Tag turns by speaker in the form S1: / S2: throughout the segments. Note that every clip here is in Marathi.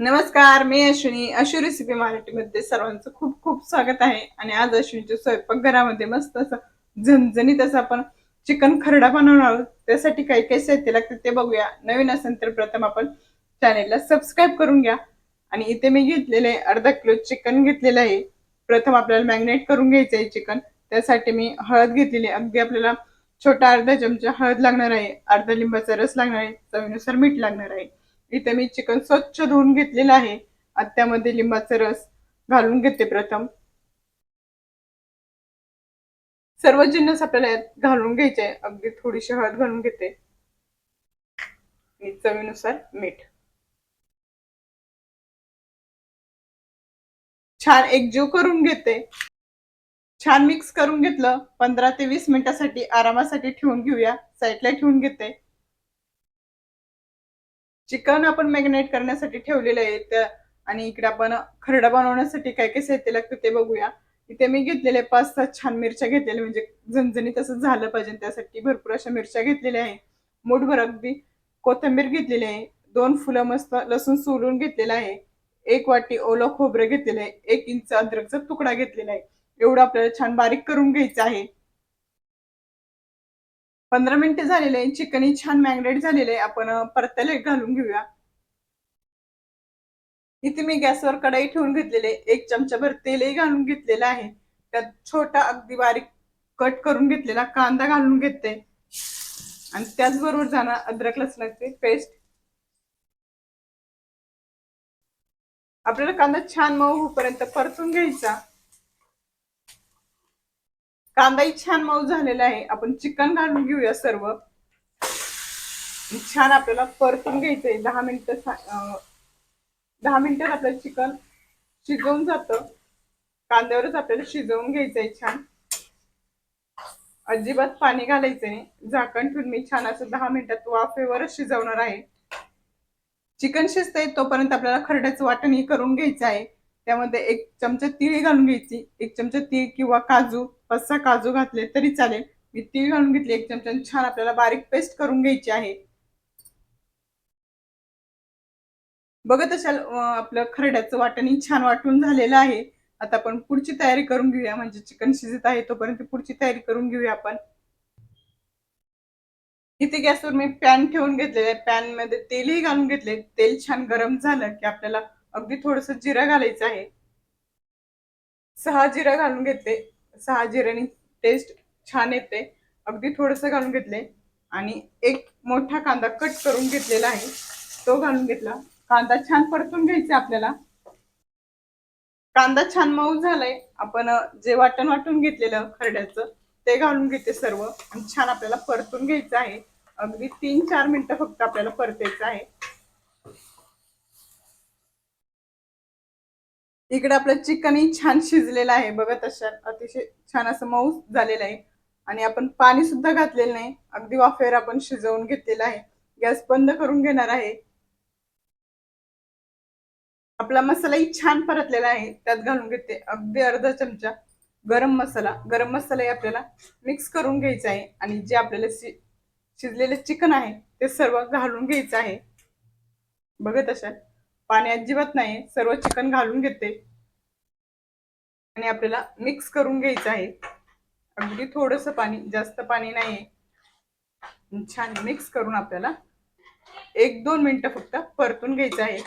S1: नमस्कार मी अश्विनी. अशी रेसिपी मराठीमध्ये सर्वांचं खूप खूप स्वागत आहे. आणि आज अश्विनीच्या स्वयंपाकघरामध्ये मस्त असं झणझणीत असं आपण चिकन खरडा बनवणार आहोत. त्यासाठी काही काही साहित्य लागते ते बघूया. नवीन असेल तर प्रथम आपण चॅनेलला सबस्क्राईब करून घ्या. आणि इथे मी घेतलेले अर्धा किलो चिकन घेतलेलं आहे. प्रथम आपल्याला मॅग्नेट करून घ्यायचं आहे चिकन. त्यासाठी मी हळद घेतलेली अगदी आपल्याला छोटा अर्धा चमचा हळद लागणार आहे. अर्धा लिंबाचा रस लागणार आहे. चवीनुसार मीठ लागणार आहे. इथे मी चिकन स्वच्छ धुवून घेतलेलं आहे. आता त्यामध्ये लिंबाचा रस घालून घेते प्रथम. सर्व जिन्नस आपल्याला यात घालून घ्यायचे. आहे अगदी थोडीशी हळद घालून घेते. आणि चवीनुसार मीठ. छान एकजीव करून घेते. छान मिक्स करून घेतलं. पंधरा ते वीस मिनिटासाठी आरामासाठी ठेवून घेऊया. साईडला ठेवून घेते. चिकन आपण मॅग्नेट करण्यासाठी ठेवलेलं आहे त्या आणि इकडे आपण खरडा बनवण्यासाठी काय काय साहित्य लागतं ते बघूया. इथे मी घेतलेले पाच सात छान मिरच्या घेतलेल्या म्हणजे झणझणीत असं झालं पाहिजे त्यासाठी भरपूर अशा मिरच्या घेतलेल्या आहे. मूठभर अगदी कोथिंबीर घेतलेली आहे. दोन फुलं मस्त लसूण सोलून घेतलेलं आहे. एक वाटी ओलं खोबरं घेतलेलं आहे. एक इंच अद्रकचा तुकडा घेतलेला आहे. एवढं आपल्याला छान बारीक करून घ्यायचं आहे. पंधरा मिनिटे झालेले आहे चिकन छान मॅग्नेट झालेले आहे. आपण परतायला घालून घेऊया. इथे मी गॅसवर कढाई ठेवून घेतलेले. एक चमचाभर तेलही घालून घेतलेलं आहे. त्यात छोटा अगदी बारीक कट करून घेतलेला कांदा घालून घेते. आणि त्याचबरोबर जाणार अद्रक लसणाचे पेस्ट आपल्याला कांदा छान मऊ होईपर्यंत परतून घ्यायचा. कांदाही छान मऊ झालेला आहे. आपण चिकन घालून घेऊया सर्व. छान आपल्याला परतून घ्यायचंय. दहा मिनिटं दहा मिनिटात आपलं चिकन शिजवून जातं. कांद्यावरच आपल्याला शिजवून घ्यायचंय छान. अजिबात पाणी घालायचंय. नाही झाकण ठेवून मी छान असं दहा मिनिटात वाफेवरच शिजवणार आहे. चिकन शिजतंय तोपर्यंत आपल्याला खरड्याचं वाटण करून घ्यायचं आहे. त्यामध्ये एक चमचा तीळ घालून घ्यायची. एक चमचा तीळ किंवा काजू. पाच सहा काजू घातले तरी चालेल. मी ती घालून घेतली एक चमचा छान आपल्याला बारीक पेस्ट करून घ्यायची आहे. बघत असाल आपलं खरड्याचं वाटण छान वाटून झालेलं आहे. आता आपण पुढची तयारी करून घेऊया. म्हणजे चिकन शिजत आहे तोपर्यंत पुढची तयारी करून घेऊया आपण. इथे गॅसवर मी पॅन ठेवून घेतलेले पॅनमध्ये तेलही घालून घेतले. तेल छान गरम झालं की आपल्याला अगदी थोडस जिरा घालायचं आहे. सहा जिरा घालून घेतले. सहा जिऱ्याने टेस्ट छान येते. अगदी थोडंसं घालून घेतले. आणि एक मोठा कांदा कट करून घेतलेला आहे. तो घालून घेतला. कांदा छान परतून घ्यायचा आपल्याला. कांदा छान मऊ झालाय. आपण जे वाटण वाटून घेतलेलं खरड्याचं ते घालून घेते सर्व. आणि छान आपल्याला परतून घ्यायचं आहे. अगदी तीन चार मिनिटं फक्त आपल्याला परतायचं आहे. इकडे आपलं चिकनही छान शिजलेलं आहे. बघत अशा अतिशय छान असं मऊ झालेलं आहे. आणि आपण पाणी सुद्धा घातलेलं नाही. अगदी वाफेवर आपण शिजवून घेतलेलं आहे. गॅस बंद करून घेणार आहे. आपला मसालाही छान परतलेला आहे. त्यात घालून घेते अगदी अर्धा चमचा गरम मसाला. गरम मसालाही आपल्याला मिक्स करून घ्यायचा आहे. आणि जे आपल्याला शिजलेले चिकन आहे ते सर्व घालून घ्यायचं आहे. बघत असाल. पाणी अजिबात नाही सर्व चिकन घालून घेते. आणि आपल्याला मिक्स करून घ्यायचं आहे. अगदी थोडस पाणी जास्त पाणी नाही छान मिक्स करून आपल्याला एक दोन मिनटं फक्त परतून घ्यायचं आहे.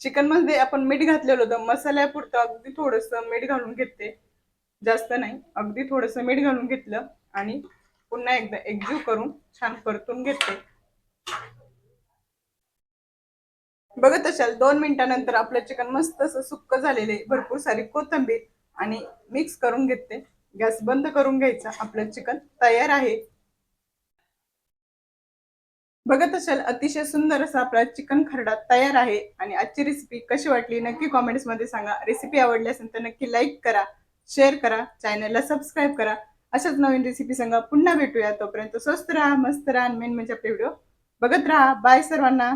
S1: चिकनमध्ये आपण मीठ घातलेलं होतं. मसाल्यापुरतं अगदी थोडस मीठ घालून घेते. जास्त नाही अगदी थोडस मीठ घालून घेतलं आणि पुन्हा एकदा एकजीव करून छान परतून घेते. बघत असाल दोन मिनिटानंतर आपलं चिकन मस्त असं सुक्क झालेले भरपूर सारी कोथंबीर आणि मिक्स करून घेते. गॅस बंद करून घ्यायचा. आपलं चिकन तयार आहे. बघत असाल अतिशय सुंदर असा आपला चिकन खरडा तयार आहे. आणि आजची रेसिपी कशी वाटली नक्की कॉमेंट्समध्ये सांगा. रेसिपी आवडली असेल तर नक्की लाईक करा शेअर करा चॅनलला सबस्क्राईब करा. अशाच नवीन रेसिपी सांगा पुन्हा भेटूया तोपर्यंत स्वस्त राहा मस्त राहा मेन म्हणजे आपले व्हिडिओ बघत राहा बाय सर्वांना